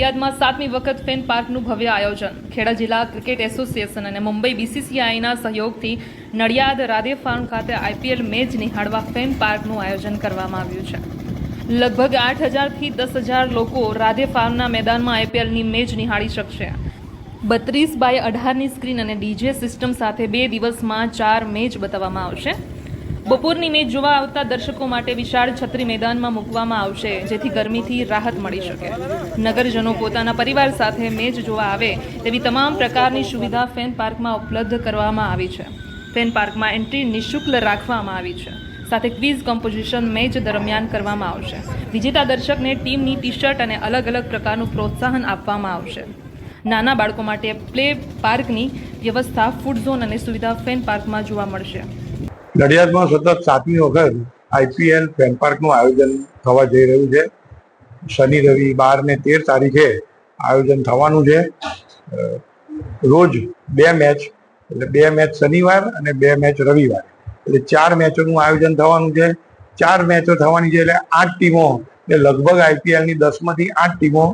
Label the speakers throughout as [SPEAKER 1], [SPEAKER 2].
[SPEAKER 1] યાદમાં સાતમી વખત ફેન પાર્કનું ભવ્ય આયોજન. ખેડા જિલ્લા ક્રિકેટ એસોસિએશન અને મુંબઈ બીસીસીઆઈના સહયોગથી નડિયાદ રાધે ફાર્મ ખાતે આઈપીએલ મેચ નિહાળવા ફેન પાર્કનું આયોજન કરવામાં આવ્યું છે. લગભગ આઠ હજારથી દસ હજાર લોકો રાધે ફાર્મના મેદાનમાં આઈપીએલની મેચ નિહાળી શકશે. બત્રીસ બાય અઢારની સ્ક્રીન અને ડીજે સિસ્ટમ સાથે બે દિવસમાં ચાર મેચ બતાવવામાં આવશે. બપોરની મેચ જોવા આવતા દર્શકો માટે વિશાળ છત્રી મેદાનમાં મૂકવામાં આવશે, જેથી ગરમીથી રાહત મળી શકે. નગરજનો પોતાના પરિવાર સાથે મેચ જોવા આવે તેવી તમામ પ્રકારની સુવિધા ફેન પાર્કમાં ઉપલબ્ધ કરવામાં આવી છે. ફેન પાર્કમાં એન્ટ્રી નિઃશુલ્ક રાખવામાં આવી છે. સાથે ક્વિઝ કોમ્પોઝિશન મેચ દરમિયાન કરવામાં આવશે. વિજેતા દર્શકને ટીમની ટી શર્ટ અને અલગ અલગ પ્રકારનું પ્રોત્સાહન આપવામાં આવશે. નાના બાળકો માટે પ્લે પાર્કની વ્યવસ્થા, ફૂડ ઝોન અને સુવિધા ફેન પાર્કમાં જોવા મળશે.
[SPEAKER 2] નડિયાદમાં સતત સાતમી વખત આઈપીએલ ફેન પાર્કનું આયોજન થવા જઈ રહ્યું છે. શનિ, રવિ, બાર ને તેર તારીખે આયોજન થવાનું છે. રોજ બે મેચ એટલે બે મેચ શનિવાર અને બે મેચ રવિવાર. એટલે ચાર મેચોનું આયોજન થવાનું છે. ચાર મેચો થવાની છે એટલે આઠ ટીમો, એટલે લગભગ આઈપીએલની દસમાંથી આઠ ટીમો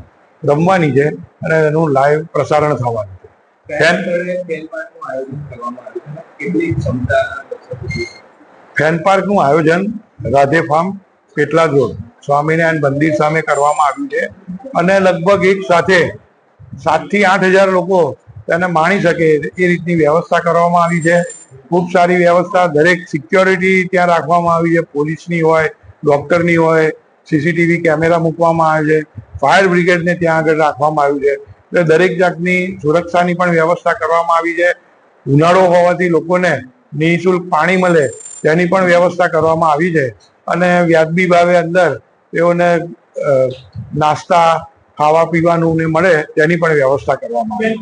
[SPEAKER 2] રમવાની છે અને એનું લાઈવ પ્રસારણ થવાનું છે. ફેન ફેન પાર્કનું આયોજન રાધે ફાર્મ પેટલા રોડ સ્વામિનારાયણ મંદિર સામે કરવામાં આવ્યું છે. અને લગભગ એક સાથે સાતથી આઠ હજાર લોકો તેને માણી શકે એ રીતની વ્યવસ્થા કરવામાં આવી છે. ખૂબ સારી વ્યવસ્થા, દરેક સિક્યોરિટી ત્યાં રાખવામાં આવી છે. પોલીસની હોય, ડોક્ટરની હોય, સીસીટીવી કેમેરા મૂકવામાં આવે છે. ફાયર બ્રિગેડને ત્યાં આગળ રાખવામાં આવ્યું છે. એટલે દરેક જાતની સુરક્ષાની પણ વ્યવસ્થા કરવામાં આવી છે. ઉનાળો હોવાથી લોકોને નિઃશુલ્ક પાણી મળે તેની પણ વ્યવસ્થા કરવામાં આવી છે. અને વ્યાજબી ભાવે અંદર તેઓને નાસ્તા ખાવા પીવાનું ને મળે તેની પણ વ્યવસ્થા કરવામાં આવી?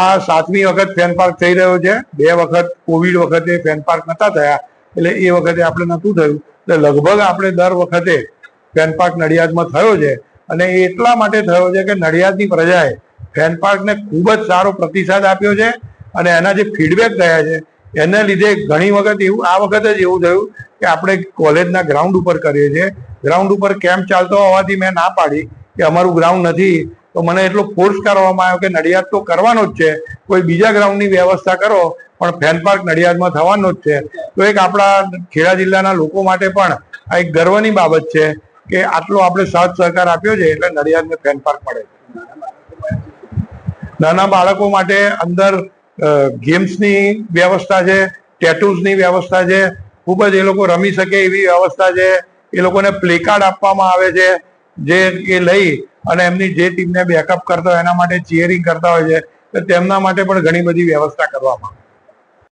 [SPEAKER 2] આ સાતમી વખત ફેન પાર્ક થઈ રહ્યો છે. બે વખત કોવિડ વખતે ફેન પાર્ક નતા થયા એટલે એ વખતે આપણે નતું થયું. એટલે લગભગ આપણે દર વખતે ફેન પાર્ક નડિયાદમાં થયો છે. અને એટલા માટે થયો છે કે નડિયાદની પ્રજાએ ફેન પાર્કને ખૂબ જ સારો પ્રતિસાદ આપ્યો છે. અને એના જે ફીડબેક થયા છે, એના લીધે ઘણી વખત એવું, આ વખતે જ એવું થયું કે આપણે કોલેજના ગ્રાઉન્ડ ઉપર કરીએ છીએ. ગ્રાઉન્ડ ઉપર કેમ્પ ચાલતો હોવાથી મેં ના પાડી કે અમારું ગ્રાઉન્ડ નથી. તો મને એટલો ફોર્સ કરવામાં આવ્યો કે નડિયાદ તો કરવાનો જ છે. કોઈ બીજા ગ્રાઉન્ડની વ્યવસ્થા કરો, પણ ફેન પાર્ક નડિયાદમાં થવાનો જ છે. તો એક આપણા ખેડા જિલ્લાના લોકો માટે પણ આ એક ગર્વની બાબત છે કે આટલો આપણે સાથ સહકાર આપ્યો છે એટલે નડિયાદને ફેન પાર્ક મળે છે. નાના બાળકો માટે અંદર ગેમ્સની વ્યવસ્થા છે ટેટુઝની વ્યવસ્થા છે, ખૂબ જ એ લોકો રમી શકે એવી વ્યવસ્થા છે એ લોકોને પ્લે કાર્ડ આપવામાં આવે છે, જે એ લઈ અને એમની જે ટીમને બેકઅપ કરતા હોય એના માટે ચિયરિંગ કરતા હોય છે તેમના માટે પણ ઘણી બધી વ્યવસ્થા કરવામાં આવે.